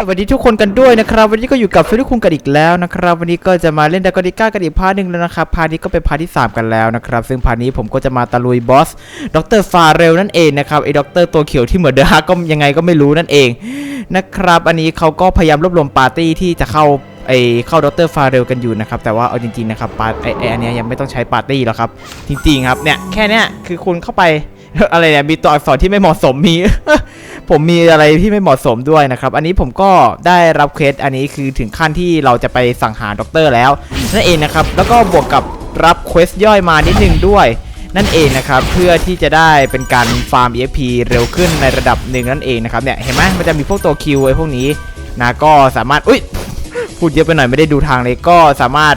สวัสดีทุกคนกันด้วยนะครับ วันนี้ก็อยู่กับฟิลิปคุงกันอีกแล้วนะครับ วันนี้ก็จะมาเล่นดากอนิก้ากันอีกพาร์ทหนึ่งแล้วนะครับพาร์ทนี้ก็เป็นพาร์ทที่ 3 กันแล้วนะครับ ซึ่งพาร์ทนี้ผมก็จะมาตะลุยบอสดรฟาเรลนั่นเองนะครับไอ้ดรตัวเขียวที่เหมือนเดอะฮักก็ยังไงก็ไม่รู้นั่นเองนะครับ อันนี้เขาก็พยายามรวบรวมปาร์ตี้ที่จะเข้าไอเข้าดรฟาเรลกันอยู่นะครับ แต่ว่าเอาจริงๆนะครับปาไอไออันเนี้ยยังไม่ต้องใช้ปาร์ตี้หรอกครับ จริงๆครับเนี่ยแค่เนี้ยคือคุณเข้าไปอะไรเนี่ยมีตัวอักษรที่ไม่เหมาะสมมี ผมมีอะไรที่ไม่เหมาะสมด้วยนะครับ อันนี้ผมก็ได้รับเควสอันนี้คือถึงขั้นที่เราจะไปสังหารด็อกเตอร์แล้วนั่นเองนะครับ แล้วก็บวกกับรับเควสย่อยมานิดนึงด้วย นั่นเองนะครับ เพื่อที่จะได้เป็นการฟาร์ม EXP เร็วขึ้นในระดับหนึ่งนั่นเองนะครับเนี่ยเห็นไหมมันจะมีพวกตัวคิวไอ้พวกนี้นะก็สามารถอุ้ยพูดเยอะไปหน่อยไม่ได้ดูทางเลยก็สามารถ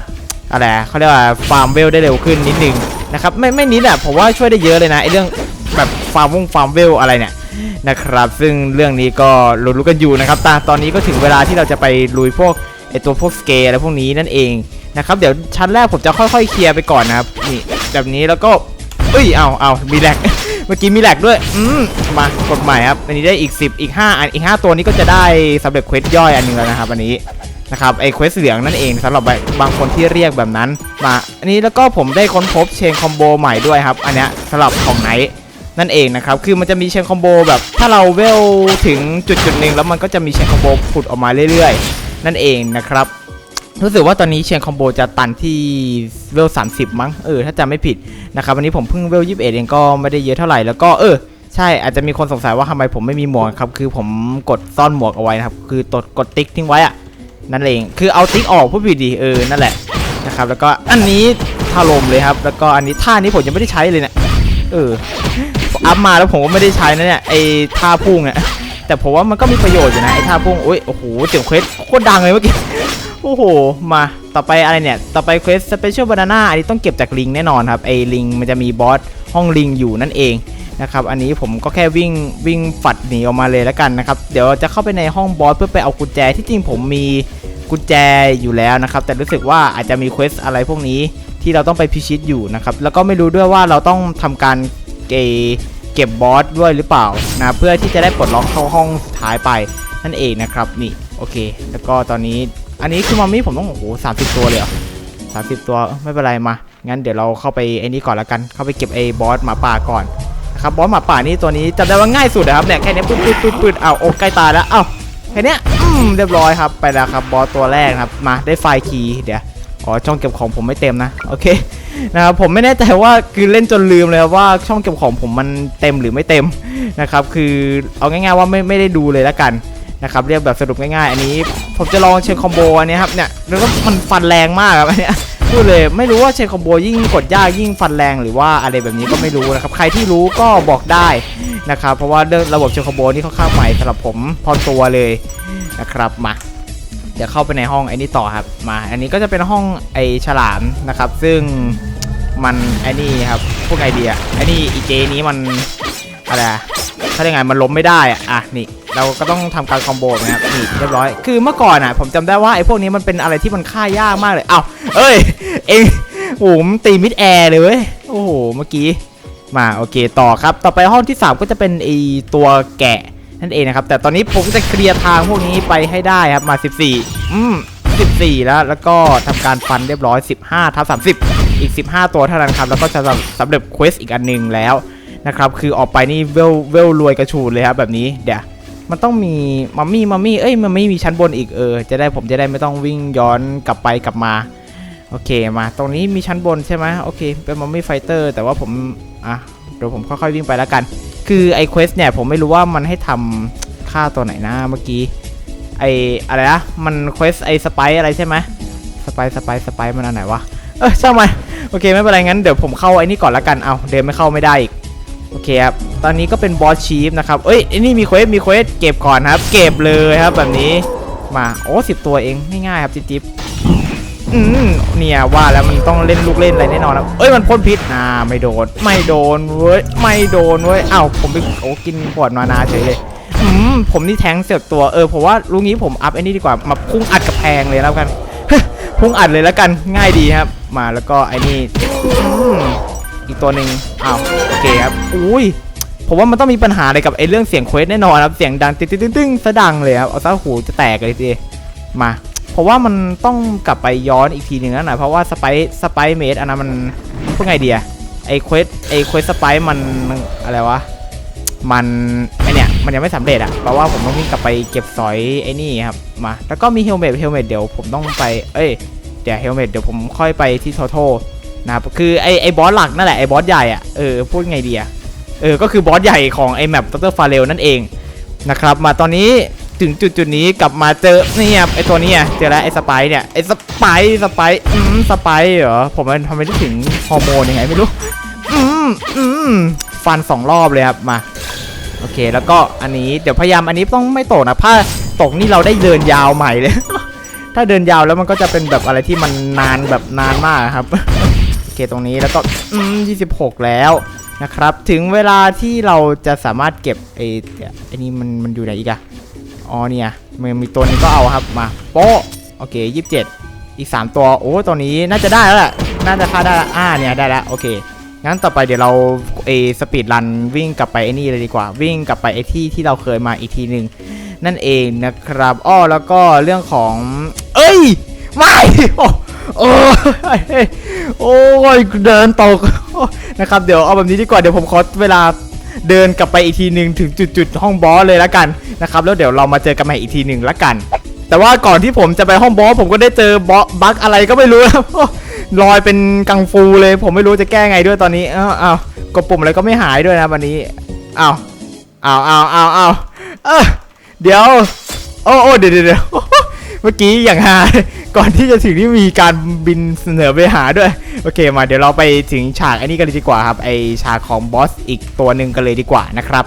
อะไรเขาเรียกว่าฟาร์มเวลได้เร็วขึ้นนิดนึงนะครับไม่ไม่นิดแหละผมว่าช่วยได้เยอะเลยนะไอ้เรื่องแบบฟาร์มวงฟาร์มเวลอะไรเนี่ย นะครับ ซึ่งเรื่องนี้ก็รู้กันอยู่นะครับตาตอนนี้ก็ถึงเวลาที่เราจะไปลุยพวกไอตัวพวกสเกลอะไรพวกนี้นั่นเองนะครับ เดี๋ยวชั้นแรกผมจะค่อยๆเคลียร์ไปก่อนนะครับนี่แบบนี้แล้วก็เอ้ยเอาเอามีแหลกเมื่อกี้มีแหลกด้วยอืมมากดใหม่ครับอันนี้ได้อีก 10 อีก5อันอีก 5 ตัวนี้ก็จะได้สำเร็จเควสย่อยอันนึงแล้วนะครับ อันนี้นะครับไอเควสเหลืองนั่นเองสำหรับบางคนที่เรียกแบบนั้นมาอันนี้แล้วก็ผมได้ค้นพบเชนคอมโบใหม่ด้วยครับ อันนี้สำหรับของไนท์ นั่นเองนะครับ คือมันจะมีเชนคอมโบแบบถ้าเราเวลถึงจุดจุดหนึ่งแล้วมันก็จะมีเชนคอมโบผุดออกมาเรื่อยๆ นั่นเองนะครับ รู้สึกว่าตอนนี้เชนคอมโบจะตันที่เวล30 มั้ง เออ ถ้าจำไม่ผิดนะครับ วันนี้ผมเพิ่งเวล21เองก็ไม่ได้เยอะเท่าไหร่ แล้วก็เออใช่ อาจจะมีคนสงสัยว่าทำไมผมไม่มีหมวกครับ คือผมกดซ่อนหมวกเอาไว้นะครับ คือกดกดติ๊กทิ้งไว้อะนั่นเอง คือเอาติ๊กออกพูดผิดดีเออ นั่นแหละนะครับ แล้วก็อันนี้ถล่มเลยครับ แล้วก็อันนี้ท่านี้ผมยังไม่ได้ใช้เลยเนี่ย เออ อัพมาแล้วผมก็ไม่ได้ใช้นะเนี่ยไอ้ท่าพุ่งเนี่ยแต่ผมว่ามันก็มีประโยชน์อยู่นะไอ้ท่าพุ่งโอ้ยโอ้โหเสียงเควสโคตรดังเลยเมื่อกี้โอ้โหมาต่อไปอะไรเนี่ย ต่อไปเควสสเปเชียลบานาน่าอันนี้ต้องเก็บจากลิงแน่นอนครับไอ้ลิงมันจะมีบอสห้องลิงอยู่นั่นเองนะครับอันนี้ผมก็แค่วิ่งวิ่งฝัดหนีออกมาเลยแล้วกันนะครับเดี๋ยวจะเข้าไปในห้องบอสเพื่อไปเอากุญแจที่จริงผมมีกุญแจอยู่แล้วนะครับแต่รู้สึกว่าอาจจะมีเควสอะไรพวกนี้ที่เราต้องไปพิชิตอยู่นะครับแล้วก็ไม่รู้ด้วยว่าเราต้องทำการเก เก็บบอสด้วยหรือเปล่านะเพื่อที่จะได้ปลดล็อกเข้าห้องสุดท้ายไปนั่นเองนะครับนี่โอเค แล้วก็ตอนนี้อันนี้คือมัมมี่ผมต้องโอ้โหสามสิบตัวเลยเหรอสามสิบตัวไม่เป็นไรมางั้นเดี๋ยวเราเข้าไปไอ้นี่ก่อนละกันเข้าไปเก็บไอ้บอสหมาป่าก่อนนะครับบอสหมาป่านี่ตัวนี้จำได้ว่าง่ายสุดนะครับเนี่ยแค่นี้ปึ๊ดปึ๊ดปึ๊ดปึ๊ดอ้าโอ้ใกล้ตายแล้วเอ้าแค่นี้อืมเรียบร้อยครับไปแล้วครับบอสตัวแรกครับมาได้ไฟคีย์เดี๋ยวอ๋อช่องเก็บของผมไม่เต็มนะโอเค นะครับผมไม่แน่ใจว่าคือเล่นจนลืมเลยว่าช่องเก็บของผมมันเต็มหรือไม่เต็มนะครับคือเอาง่ายๆว่าไม่ไม่ได้ดูเลยละกันนะครับเรียกแบบสรุปง่ายๆ อันนี้ ผมจะลองเชนคอมโบอันนี้ครับเนี่ยแล้วก็มันฟันแรงมากครับอันเนี้ยพูดเลยไม่รู้ว่าเชนคอมโบยิ่งกดยากยิ่งฟันแรงหรือว่าอะไรแบบนี้ก็ไม่รู้นะครับใครที่รู้ก็บอกได้นะครับเพราะว่าเรื่องระบบเชนคอมโบนี่ค่อนข้างใหม่สำหรับผมพอตัวเลยนะครับมาเดี๋ยวเข้าไปในห้องไอ้นี่ต่อครับมา อันนี้ก็จะเป็นห้องไอ้ฉลามนะครับ ซึ่ง มันไอ้นี่ครับพวกไอเดียไอ้นี่อีเจนี้มันอะไรอะเขาเรียกไงมันล้มไม่ได้อะอะนี่เราก็ต้องทำการคอมโบนะครับนี่เรียบร้อยคือเมื่อก่อนอะ ผมจำได้ว่าไอ้พวกนี้มันเป็นอะไรที่มันฆ่ายากมากเลยเอ้าเอ้ยเองโอ้โหตีมิดแอร์เลยเว้ยโอ้โหเมื่อกี้มาโอเคต่อครับ ต่อไปห้องที่ 3 ก็จะเป็นไอตัวแกะนั่นเองนะครับ แต่ตอนนี้ผมจะเคลียร์ทางพวกนี้ไปให้ได้ครับมา 14 อืม 14 แล้ว แล้วก็ทำการฟันเรียบร้อย 15ทับ30 อีก 15 ตัวเท่านั้นครับ แล้วก็จะสำเร็จเควสอีกอันหนึ่งแล้วนะครับ คือออกไปนี่เวลเวลรวยกระชูดเลยครับแบบนี้เดี๋ยวมันต้องมีมัมมี่มัมมี่เอ้ยมันไม่มีชั้นบนอีกเออจะได้ผมจะได้ไม่ต้องวิ่งย้อนกลับไปกลับมาโอเคมาตรงนี้มีชั้นบนใช่ไหมโอเคเป็นมัมมี่ไฟเตอร์แต่ว่าผมอะเดี๋ยวผมค่อยๆวิ่งไปแล้วกัน คือไอเควสเนี่ยผมไม่รู้ว่ามันให้ทำค่าตัวไหนนะเมื่อกี้ไออะไรนะมันเควสไอสไปอะไรใช่ไหมสไปสไปสไปมันอันไหนวะ เออช่างมันโอเคไม่เป็นไรงั้นเดี๋ยวผมเข้าไอ้นี่ก่อนละกันเอาเดินไม่เข้าไม่ได้อีกโอเคครับตอนนี้ก็เป็นบอสชีฟนะครับเอ้ยไอ้นี่มีเควสมีเควสเก็บก่อนครับ เก็บเลยครับแบบนี้มาโอ้สิบตัวเองง่ายๆครับจิ๊บจิ๊บอืมเนี่ยว่าแล้วมันต้องเล่นลูกเล่นอะไรแน่นอนครับเอ้ยมันพ่นพิษอ่าไม่โดน ไม่โดนเว้ยไม่โดนเว้ยอ้าวผมไปโอ้กินขวดมานาเฉยเลยอืมผมนี่แทงเสียบตัวเออผมว่าลุงนี้ผมอัพไอ้นี่ดีกว่ามาพุ่งอัดกับแพงเลยแล้วกัน พุ่งอัดเลยแล้วกันง่ายดีครับ มาแล้วก็ไอ้นี่อีกตัวหนึ่งอ้าวโอเคครับอุ้ยผมว่ามันต้องมีปัญหาอะไรกับไอ้เรื่องเสียงเควสแน่นอนครับเสียงดังตึ้งตึ้งตึ้งสะดังเลยครับเอาซะหูจะแตกเลยทีมาเพราะว่ามันต้องกลับไปย้อนอีกทีหนึ่งแล้วนะเพราะว่าสไปสไปเมดอันนั้นมันพูดไงเดียไอ้เควสไอ้เควสสไปมันอะไรวะมันไมันยังไม่สำเร็จอะแปลว่าผมต้องวิ่งกลับไปเก็บสอยไอ้นี่ครับมาแล้วก็มีเฮลเมตเฮลเมตเดี๋ยวผมต้องไปเอ้ยเดี๋ยวเฮลเมตเดี๋ยวผมค่อยไปที่โทโทนะครับคือไอไอบอสหลักนั่นแหละไอบอสใหญ่อะเออพูดไงดีอะเออก็คือบอสใหญ่ของไอแมปดรฟาเรลนั่นเองนะครับมาตอนนี้ถึงจุดจุดนี้กลับมาเจอนี่ครับไอตัวนี้เจอแล้วไอสไปเนี่ยไอสไปสไปอืมสไปเหรอผมมันทำไมได้ถึงฮอร์โมนยังไงไม่รู้อืมอืมฟันสองรอบเลยครับมา โอเค แล้วก็อันนี้เดี๋ยวพยายามอันนี้ต้องไม่ตกนะถ้าตกนี่เราได้เดินยาวใหม่เลย ถ้าเดินยาวแล้วมันก็จะเป็นแบบอะไรที่มันนานแบบนานมากครับโอเคตรงนี้แล้วก็อืม26 แล้วนะครับ ถึงเวลาที่เราจะสามารถเก็บไอ้ไอ้นี่มันมันอยู่ไหนอีกอะอ๋อเนี่ยมันมีตัวนี้ก็เอาครับมาโป๊ะโอเค 27 อีก 3 ตัวโอ้ตัวนี้น่าจะได้แล้วแหละน่าจะฆ่าได้ละอ่าเนี่ยได้แล้วโอเค งั้นต่อไปเดี๋ยวเราเอสปีดรันวิ่งกลับไปไอ้นี่เลยดีกว่า วิ่งกลับไปไอ้ที่ที่เราเคยมาอีกทีหนึ่งนั่นเองนะครับอ้อแล้วก็เรื่องของ เอ้ยไม่โอ้โอ้ยโอ้ยเดินตกนะครับเดี๋ยวเอาแบบนี้ดีกว่าเดี๋ยวผมขอเวลาเดินกลับไปอีกทีหนึ่งถึงจุดๆห้องบอสเลยละกันนะครับแล้วเดี๋ยวเรามาเจอกันใหม่อีกทีหนึ่งละกัน แต่ว่าก่อนที่ผมจะไปห้องบอสผมก็ได้เจอบอสบั๊กอะไรก็ไม่รู้ครับ ลอยเป็นกังฟูเลย ผมไม่รู้จะแก้ไงด้วยตอนนี้อ้าวอ้าวกดปุ่มอะไรก็ไม่หายด้วยนะวันนี้อ้าวอ้าวอ้าวอ้าวอ้าวเออเดี๋ยวโอ้โอ้เดี๋ยวเดี๋ยวเดี๋ยวเมื่อกี้อย่างฮาก่อนที่จะถึงที่มีการบินเสนอไปหาด้วย โอเคมาเดี๋ยวเราไปถึงฉากอันนี้กันเลยดีกว่าครับไอฉากของบอสอีกตัวหนึ่งกันเลยดีกว่านะครับ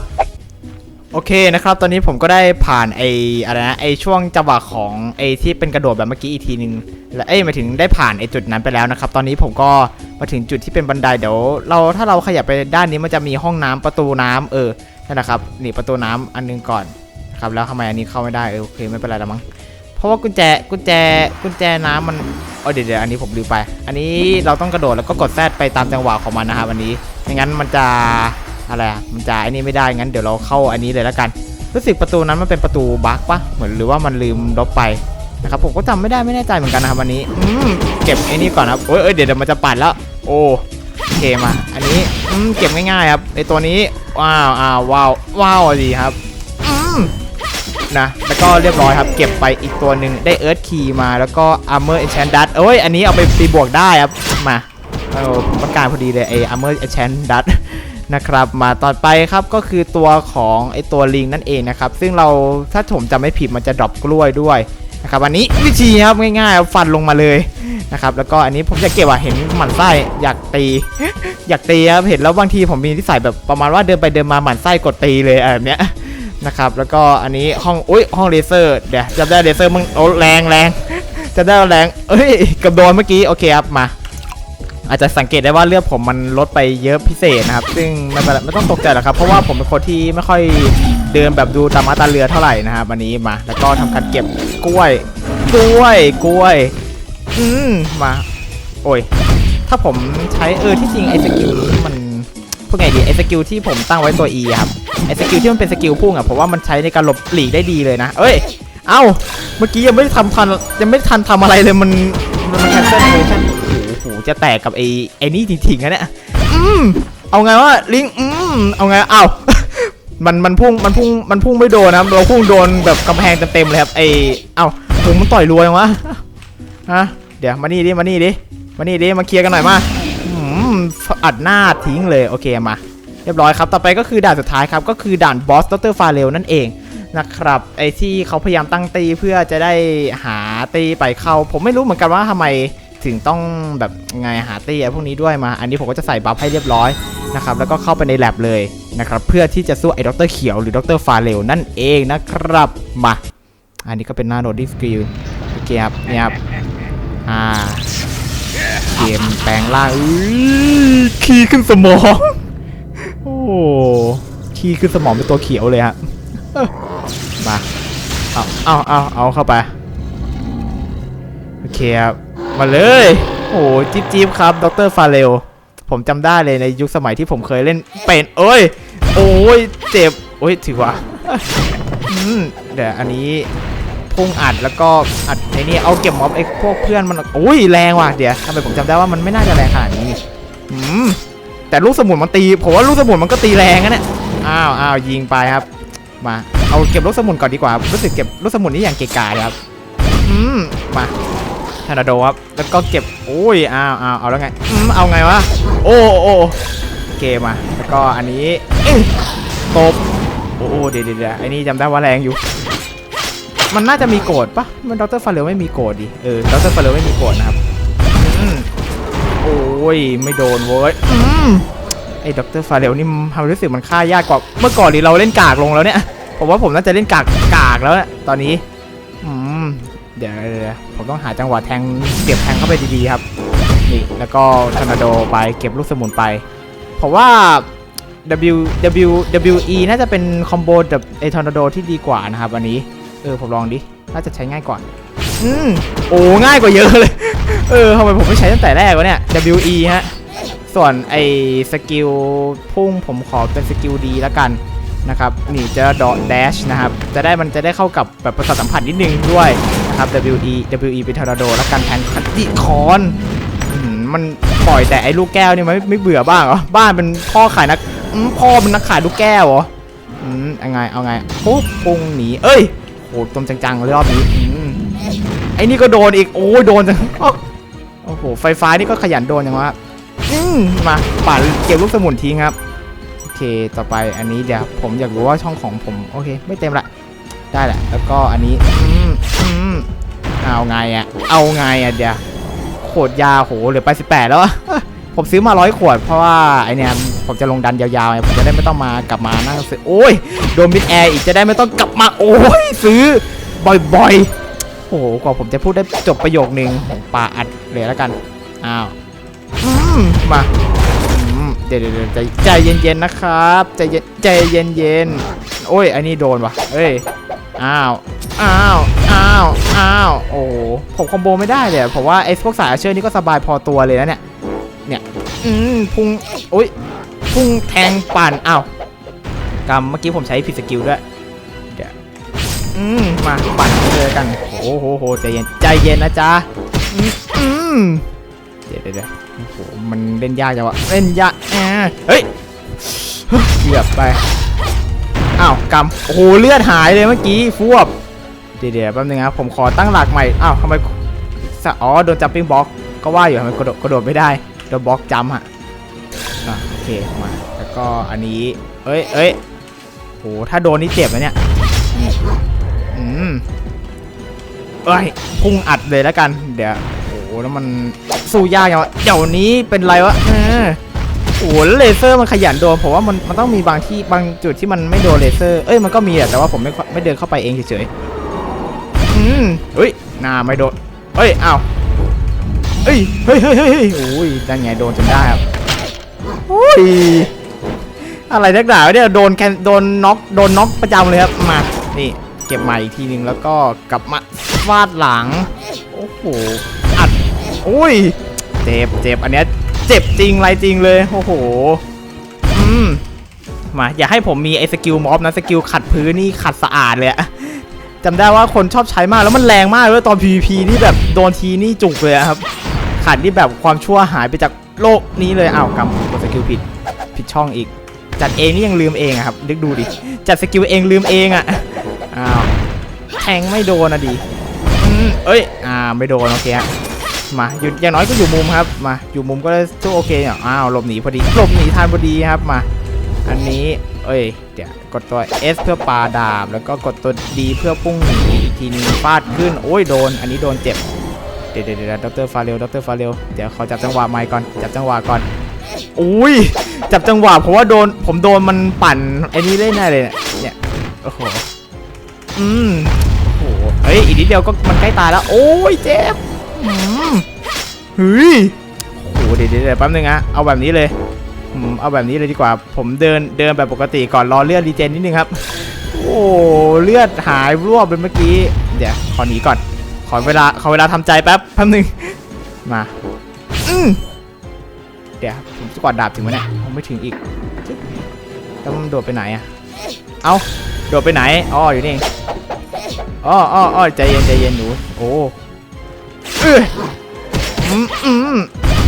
โอเคนะครับ ตอนนี้ผมก็ได้ผ่านไออะไรนะไอช่วงจังหวะของไอที่เป็นกระโดดแบบเมื่อกี้อีกทีนึงและเอ้ยมาถึงได้ผ่านไอจุดนั้นไปแล้วนะครับ ตอนนี้ผมก็มาถึงจุดที่เป็นบันไดเดี๋ยวเราถ้าเราขยับไปด้านนี้มันจะมีห้องน้ำประตูน้ำเออนั่นนะครับนี่ประตูน้ำอันหนึงก่อนครับแล้วทำไมอันนี้เข้าไม่ได้เออโอเคไม่เป็นไรล้วมั้งเพราะว่ากุญแจกุญแจกุญแจน้ำมันเออเดี๋ยวเดี๋ยวอันนี้ผมลืมไป อันนี้เราต้องกระโดดแล้วก็กดแซดไปตามจังหวะของมันนะครับอันนี้ไม่งั้นมันจะ อะไรอะมันจะไอันนี้ไม่ได้งั้นเดี๋ยวเราเข้าอันนี้เลยแล้วกัน รู้สึกประตูนั้นมันเป็นประตูบั๊กปะเหมือนหรือว่ามันลืมลบไปนะครับผมก็จำไม่ได้ไม่แน่ใจเหมือนกันนะครับวันนี้อืมเก็บไอ้นี่ก่อนครับโอ้ยเอ้ยเดี๋ยวมันจะปัดแล้ว โอ้เคมาอันนี้อืมเก็บง่ายๆครับไอตัวนี้ว้าวอ้าวว้าวว้าวดีครับอืมนะแล้วก็เรียบร้อยครับ เก็บไปอีกตัวหนึ่งได้เอิร์ธคีมาแล้วก็ armor enchant dust เอ้ยอันนี้เอาไปตีบวกได้ครับมาเออผมต้การพอดีเลยไอ armor enchant dust น นะครับมาต่อไปครับก็คือตัวของไอตัวลิงนั่นเองนะครับ ซึ่งเราถ้าผมจำไม่ผิดมันจะดรอปกล้วยด้วยนะครับอันนี้วิธีครับง่ายๆเอาฟันลงมาเลยนะครับแล้วก็อันนี้ผมจะเก็บอะเห็นหมันไส้อยากตี อยากตีครับเห็นแล้วบางทีผมมีที่ใส่แบบประมาณว่าเดินไปเดินมาหมันไส้กดตีเลยอะไรแบบเนี้ยนะครับแล้วก็อันนี้ห้องอุ้ยห้องเลเซอร์เดี๋ยวจำได้เลเซอร์มึงโอ้แรงแรงจำได้แรงเอ้ยกับโดนเมื่อกี้โอเคครับมา อาจจะสังเกตได้ว่าเลือดผมมันลดไปเยอะพิเศษนะครับ ซึ่งไม่เป็นไรไม่ต้องตกใจหรอกครับ เพราะว่าผมเป็นคนที่ไม่ค่อยเดินแบบดูตามมาตาเรือเท่าไหร่นะครับวันนี้มา แล้วก็ทำการเก็บกล้วย กล้วย กล้วย อืมมา โอ้ย ถ้าผมใช้เออที่จริงไอ้สกิลนี้มันพูดไงดีไอ้สกิลที่ผมตั้งไว้ตัว E อะครับไอ้สกิลที่มันเป็นสกิลพุ่งอะผมว่ามันใช้ในการหลบหลีกได้ดีเลยนะ เอ้ย เอ้า เมื่อกี้ยังไม่ได้ทำทันยังไม่ทันทำอะไรเลยมันมันแคนเซิลเวอร์ชันโอ้โห จะแตกกับไอ้ไอ้นี่จริงๆนะเนี่ยอืมเอาไงวะลิงอืมเอาไงเอ้ามันมันพุ่งมันพุ่งมันพุ่งไม่โดนนะครับเราพุ่งโดนแบบกำแพงเต็มๆเลยครับไอ้เอ้าผมมันต่อยรวยจังวะฮะเดี๋ยวมานี่ดิมานี่ดิมานี่ดิมาเคลียร์กันหน่อยมาอืมอัดหน้าทิ้งเลยโอเคมาเรียบร้อยครับ ต่อไปก็คือด่านสุดท้ายครับ ก็คือด่านบอสดรฟาเรลนั่นเองนะครับ ไอที่เขาพยายามตั้งตีเพื่อจะได้หาตีไปเข้า ผมไม่รู้เหมือนกันว่าทำไม ถึงต้องแบบไงหาตีไอพวกนี้ด้วยมา อันนี้ผมก็จะใส่บัฟให้เรียบร้อยนะครับแล้วก็เข้าไปในแลบเลยนะครับเพื่อที่จะสู้ไอ้ดรเขียวหรือดรฟาเรลนั่นเองนะครับมาอันนี้ก็เป็นหน้าโนดิสกิลโอเคครับเนี่ยครับอ่าเกมแปลงร่างอื้อขี้ขึ้นสมองโอ้ขี้ขึ้นสมองเป็นตัวเขียวเลยฮะมาเอาเอาเอาเอาเข้าไปโอเคครับ มาเลย โอ้จิ๊บจิ๊บครับดรฟาเรลผมจำได้เลยในยุคสมัยที่ผมเคยเล่นเป็นเอ้ย โอ้ยเจ็บ โอ้ยถือว่าอืมเดี๋ยวอันนี้พุ่งอัดแล้วก็อัดไอ้นี่เอาเก็บม็อบไอ้พวกเพื่อนมันโอ้ยแรงว่ะเดี๋ยวทำไมผมจำได้ว่ามันไม่น่าจะแรงขนาดนี้อืมแต่ลูกสมุนมันตีผมว่าลูกสมุนมันก็ตีแรงนะเนี่ยอ้าวอ้าวยิงไปครับ มาเอาเก็บลูกสมุนก่อนดีกว่ารู้สึกเก็บลูกสมุนนี่อย่างเกกะเลยครับอืมมา อร์นาโดครับ แล้วก็เก็บโอ้ยอ้าวอ้าวเอาแล้วไงอืมเอาไงวะ โอ้โอ้โอเคมาแล้วก็อันนี้เอ้ยตบโอ้โหเดี๋ยวเดี๋ยวเดี๋ยวไอ้นี่จำได้ว่าแรงอยู่ มันน่าจะมีโกรธปะมันดรฟาเรลไม่มีโกรธดิ เออดรฟาเรลไม่มีโกรธนะครับอืมโอ้ยไม่โดนเว้ยอืมไอ้ดรฟาเรลนี่มันทำรู้สึกมันฆ่ายากกว่า เมื่อก่อนนี่เราเล่นกากลงแล้วเนี่ย ผมว่าผมน่าจะเล่นกากกากแล้วเนี่ยตอนนี้อืม เดี๋ยวเดี๋ยวผมต้องหาจังหวะแทงเก็บแทงเข้าไปดีๆครับนี่แล้วก็ทอร์นาโดไปเก็บลูกสมุนไปผมว่า W W W E น่าจะเป็นคอมโบกับไอทอร์นาโดที่ดีกว่านะครับอันนี้เออผมลองดิน่าจะใช้ง่ายกว่าอืมโอ้ง่ายกว่าเยอะเลย เออทำไมผมไม่ใช้ตั้งแต่แรกวะเนี่ย W E ฮะส่วนไอสกิลพุ่งผมขอเป็นสกิลดีแล้วกัน นะครับนี่จะดอทแดชนะครับจะได้มันจะได้เข้ากับแบบประสาทสัมผัสนิดนึงด้วยนะครับ W E W E เป็นทอร์นาโดแล้วกันแทนคัตติคอนมันปล่อยแต่ไอ้ลูกแก้วนี่มันไม่ไม่เบื่อบ้างเหรอบ้านเป็นพ่อขายนักพ่อเป็นนักขายลูกแก้วเหรออืมยังไงเอาไงปุ๊บปุงหนีเอ้ยโหตมจังๆเลยรอบนี้อืมไอ้นี่ก็โดนอีกโอ้ยโดนจังโอ้โหไฟฟ้านี่ก็ขยันโดนอย่างวะอืมมาป่าเก็บลูกสมุนทิ้งครับ ต่อไปอันนี้เดี๋ยวผมอยากรู้ว่าช่องของผมโอเค ไม่เต็มละได้แหละ แล้วก็อันนี้อืมอืมเอาไงอะเอาไงอะเดี๋ยวขวดยาโหเหลือไป18แปดแล้ว ผมซื้อมาร้อยขวดเพราะว่าไอเนี่ยผมจะลงดันยาวๆไงผมจะได้ไม่ต้องมากลับมานั่งซื้อโอ้ยโดนมิดแอร์อีกจะได้ไม่ต้องกลับมา โอ้ยซื้อบ่อยๆโอ้โหกว่าผมจะพูดได้จบประโยคนึงผมปาอัดเลยแล้วกันอ้าวมมา ดี๋ยวเดี๋ยวใจใจเย็นๆนะครับใจเย็นใจเย็นๆโอ้ยอันนี้โดนวะเอ้ยอ้าวอ้าวอ้าวอ้าวโอ้ผมคอมโบไม่ได้เลยผมว่าไอ้พวกสายอาเชอร์นี่ก็สบายพอตัวเลยนะเนี่ยเนี่ยอืมพุ่งโอ้ยพุ่งแทงปั่นอ้าวกรรมเมื่อกี้ผมใช้ผิดสกิลด้วยเดี๋ยวอืมมาปั่นเลยกันโอ้โหใจเย็นใจเย็นนะจ๊ะอืมเดี๋ยวเดี๋ยว อ้โห มันเล่นยากจังวะ เล่นยากอ่าเฮ้ยเกือบไป อ้าวกรรมโอ้โห เลือดหายเลยเมื่อกี้ฟวบ เดี๋ยวเดี๋ยวแป๊บนึงครับผมขอตั้งหลักใหม่ อ้าวทำไมอ๋อ โดนจับปิ้งบล็อก ก็ว่าอยู่ทำไมกระโดดกระโดดไม่ได้ โดนบล็อกจำฮะอะโอเค มา แล้วก็อันนี้ เอ้ยเอ้ยโห ถ้าโดนนี่เจ็บนะเนี่ย อืมเอ้ย พุ่งอัดเลยแล้วกัน เดี๋ยว แล้วมันสู้ยากอย่างเดี๋ยวนี้เป็นไรวะเออโอ้โหเลเซอร์มันขยันโดนผมว่ามันมันต้องมีบางที่บางจุดที่มันไม่โดนเลเซอร์ เอ้ยมันก็มีอะแต่ว่าผมไม่ไม่เดินเข้าไปเองเฉยๆอืมเฮ้ยหน้าไม่โดนเฮ้ยอ้าวเฮ้ยเฮ้ยเฮ้ยเฮ้ยโอ้ยนั่นไงโดนจนได้ครับโอ้ยอะไรนักหนาเนี่ยโดนแคนโดนน็อกโดนน็อกประจำเลยครับมานี่เก็บใหม่อีกทีนึงแล้วก็กลับมาฟาดหลังโอ้โห อัดโอ้ย เจ็บเจ็บอันเนี้ยเจ็บจริงไรจริงเลย โอ้โห อืม มา อย่าให้ผมมีไอ้สกิลม็อบนะ สกิลขัดพื้นนี่ขัดสะอาดเลยอะจำได้ว่าคนชอบใช้มากแล้วมันแรงมากเลยตอน PVP นี่แบบโดนทีนี่จุกเลยครับ ขัดนี่แบบความชั่วหายไปจากโลกนี้เลยอ้าวกำกดสกิลผิดผิดช่องอีก จัดเองนี่ยังลืมเองครับนึกดูดิ จัดสกิลเองลืมเองอะอ้าวแทงไม่โดนอะดิเอ้ย อ่า ไม่โดนโอเคฮะ มาอยู่อย่างน้อยก็อยู่มุมครับ มาอยู่มุมก็สู้โอเคอะอ้าวหลบหนีพอดีหลบหนีทันพอดีครับมา อันนี้เอ้ยเดี๋ยวกดตัว S เพื่อปาดาบ แล้วก็กดตัว D เพื่อพุ่งหนีอีกทีนึงฟาดขึ้นโอ้ยโดน อันนี้โดนเจ็บเดี๋ยวเดี๋ยวเดี๋ยวดรฟาเรลดรฟาเรลเดี๋ยวขอจับจังหวะไมค์ก่อนจับจังหวะก่อนอุ้ยจับจังหวะเพราะว่าโดนผมโดนมันปั่นไอ้นี่เล่นได้เลยเนี่ยโอ้โหอืมโอ้โหเฮ้ยอีกนิดเดียวก็มันใกล้ตายแล้ว โอ้ยเจ็บ เฮ้ยโอ้โหเดี๋ยวเดี๋ยวแป๊บนึงนะเอาแบบนี้เลยอืมเอาแบบนี้เลยดีกว่า ผมเดินเดินแบบปกติก่อนรอเลือดรีเจนนิดนึงครับ โอ้เลือดหายรวบไปเมื่อกี้ เดี๋ยวขอหนีก่อน ขอเวลาขอเวลาทำใจแป๊บแป๊บนึง มา อืเดี๋ยวผมจะกอดดาบถึงไหมเนี่ยไม่ถึงอีกจึ๊บแล้วมันโดดไปไหนอะเอาโดดไปไหน อ๋ออยู่นี่องอ๋ออ๋ออ๋อใจเย็นใจเย็นหนู โอ้ เอ้ยอืมอืม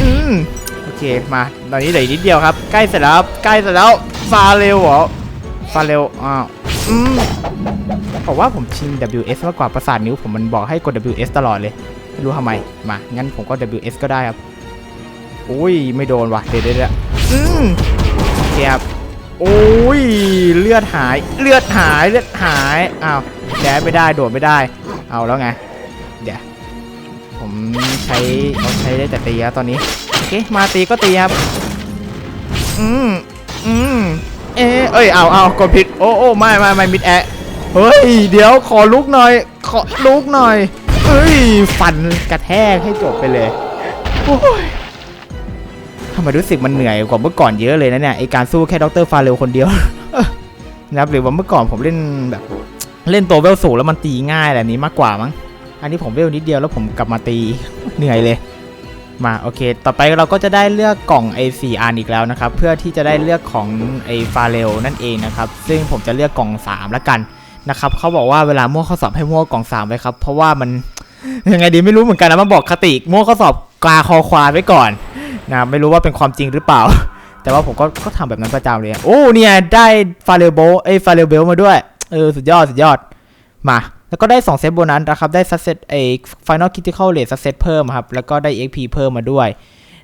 อืมโอเคมาตอนนี้เหลือนิดเดียวครับใกล้เสร็จแล้วใกล้เสร็จแล้วฟาเร็วเหรอฟาเร็วอ้าวอืมผมว่าผมชิน WS มากกว่าประสาทนิ้วผมมันบอกให้กด WS ตลอดเลยไม่รู้ทำไมมางั้นผมก็ WS ก็ได้ครับอุ้ยไม่โดนว่ะเดี๋ยวเดี๋ยวเดี๋ยวอืมโอเคครับโอ้ยเลือดหายเลือดหายเลือดหายอ้าวแดดไม่ได้โดดไม่ได้ เอาแล้วไงเดี๋ยว ผมใช้เราใช้ได้แต่ตีครับตอนนี้โอเคมาตีก็ตีครับอืมอืมเอะเอ้ยเอาเอากดผิดโอ้โอ้ไม่ไม่ไม่มิดแอะเฮ้ยเดี๋ยวขอลุกหน่อย ขอลุกหน่อยเฮ้ยฟันกระแทกให้จบไปเลยโอ้ยทำไมรู้สึกมันเหนื่อยกว่าเมื่อก่อนเยอะเลยนะเนี่ยไอการสู้แค่ด็อกเตอร์ฟาเรลคนเดียวนะครับหรือว่าเมื่อก่อนผมเล่นแบบ เล่นตัวเวลสูงแล้วมันตีง่ายแบบนี้มากกว่ามั้ง อันนี้ผมเวลนิดเดียวแล้วผมกลับมาตีเหนื่อยเลยมาโอเค ต่อไปเราก็จะได้เลือกกล่องไอ4อันอีกแล้วนะครับ เพื่อที่จะได้เลือกของไอฟาเรลนั่นเองนะครับ ซึ่งผมจะเลือกกล่อง 3 ละกันนะครับเขาบอกว่าเวลามั่วข้อสอบให้มั่วกล่อง 3 ไว้ครับ เพราะว่ามันยังไงดีไม่รู้เหมือนกันนะมันบอกคติมั่วข้อสอบกาคอควายไว้ก่อนนะไม่รู้ว่าเป็นความจริงหรือเปล่า แต่ว่าผมก็ก็ทำแบบนั้นประจำเลยโอ้เนี่ยได้ฟาเรลโบเอ้ฟาเรลเบลมาด้วยเออสุดยอดสุดยอดมา แล้วก็ได้2เซตโบนัสนะครับ ได้ซัสเซตไอ้ Final Critical Rate ซัสเซตเพิ่มครับ แล้วก็ได้ XP เพิ่มมาด้วย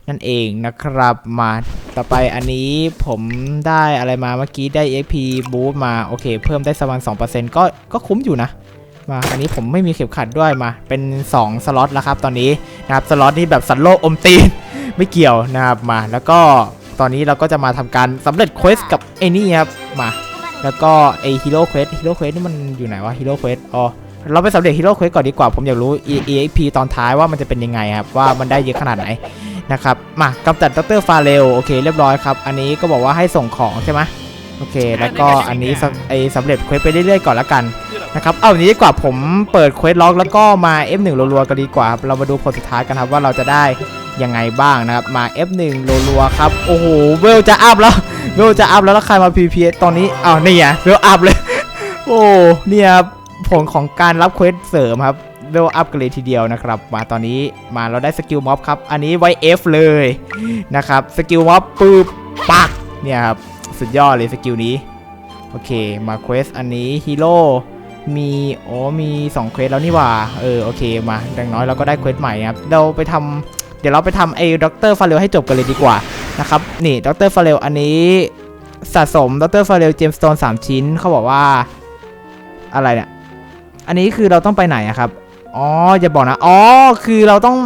นั่นเองนะครับ มาต่อไปอันนี้ผมได้อะไรมาเมื่อกี้ได้ XP boost มา โอเค เพิ่มได้สมัน2%ก็ก็คุ้มอยู่นะ มา อันนี้ผมไม่มีเข็มขัดด้วยมา เป็น 2 สล็อตแล้วครับ ตอนนี้นะครับ สล็อตนี่แบบสันโลกอมตีน ไม่เกี่ยวนะครับ มา แล้วก็ตอนนี้เราก็จะมาทำการสำเร็จเควสกับไอ้นี่ครับ มาแล้วก็ไอฮีโร่เควสฮีโร่เควสนี่มันอยู่ไหนวะฮีโร่เควสอ๋อ เราไปสำเร็จฮีโร่เควสก่อนดีกว่า ผมอยากรู้ E- EXP ตอนท้ายว่ามันจะเป็นยังไงครับ ว่ามันได้เยอะขนาดไหนนะครับ มากำจัดดรฟาเรลโอเคเรียบร้อยครับ อันนี้ก็บอกว่าให้ส่งของใช่ไหมโอเค แล้วก็อันนี้สำไอสำเร็จเควสไปเรื่อยๆก่อนละกันนะครับ เอาอย่างนี้ดีกว่าผมเปิดเควสล็อกแล้วก็มา F1 รัวๆกันดีกว่าครับเรามาดูผลสุดท้ายกันครับว่าเราจะได้ยังไงบ้างนะครับ มา F1 รัวๆครับ โอ้โห เวลจะอัพแล้ว เวลจะอัพแล้วแล้วใครมา PVP ตอนนี้อ้าวนี่ไงเวลอัพเลย โอ้เนี่ยครับ ผลของการรับเควสเสริมครับเวลอัพกันเลยทีเดียวนะครับ มาตอนนี้มาเราได้สกิลม็อบครับ อันนี้ไว้ F เลยนะครับสกิลม็อบปืบปักเนี่ยครับสุดยอดเลยสกิลนี้ โอเคมาเควสอันนี้ฮีโร่มีโอ้มี2เควสแล้วนี่ว่าเออโอเคมาดังน้อยเราก็ได้เควสใหม่ครับเราไปทำเดี๋ยวเราไปทำไอ้ด็อกเตอร์ฟาเรลให้จบกันเลยดีกว่านะครับนี่ด็อกเตอร์ฟาเรลอันนี้สะสมด็อกเตอร์ฟาเรลเจมสโตนสามชิ้นเขาบอกว่าอะไรเนี่ย อันนี้คือเราต้องไปไหนอะครับ อ๋ออย่าบอกนะ อ๋อ คือเราต้อง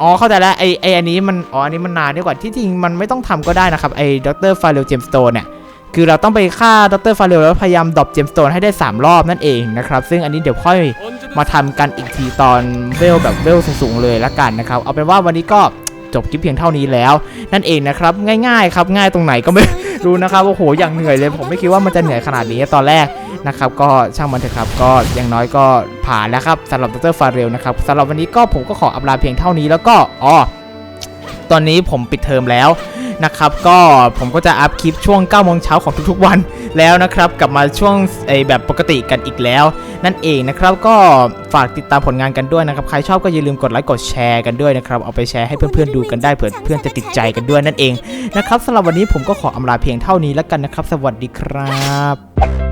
อ๋อ เข้าใจแล้ว ไอไออันนี้มัน อ๋อ อันนี้มันนานดีกว่า ที่จริงมันไม่ต้องทำก็ได้นะครับ ไอดรฟาเรลเจมสโตนเนี่ย คือเราต้องไปฆ่าดรฟาเรลแล้วพยายามดรอปเจมสโตนให้ได้ 3 รอบนั่นเองนะครับ ซึ่งอันนี้เดี๋ยวค่อยมาทำกันอีกทีตอนเวลแบบเวลสูงๆเลยละกันนะครับ เอาเป็นว่าวันนี้ก็ จบคลิปเพียงเท่านี้แล้ว นั่นเองนะครับง่ายๆครับง่ายตรงไหนก็ไม่รู้นะครับโอ้โหอย่างเหนื่อยเลย ผมไม่คิดว่ามันจะเหนื่อยขนาดนี้ตอนแรกนะครับก็ช่างมันเถอะครับก็อย่างน้อยก็ผ่านแล้วครับสำหรับดรฟาเรลนะครับสำหรับวันนี้ก็ผมก็ขออำลาเพียงเท่านี้แล้วก็อ๋อตอนนี้ผมปิดเทอมแล้ว นะครับก็ผมก็จะอัพคลิปช่วง9โมงเช้าของทุกๆวันแล้วนะครับกลับมาช่วงไอแบบปกติกันอีกแล้ว นั่นเองนะครับก็ฝากติดตามผลงานกันด้วยนะครับใครชอบก็อย่าลืมกดไลค์กดแชร์กันด้วยนะครับเอาไปแชร์ให้เพื่อนๆดูกันได้เผื่อเพื่อนจะติดใจกันด้วยนั่นเองนะครับสำหรับวันนี้ผมก็ขออำลาเพียงเท่านี้แล้วกันนะครับ สวัสดีครับ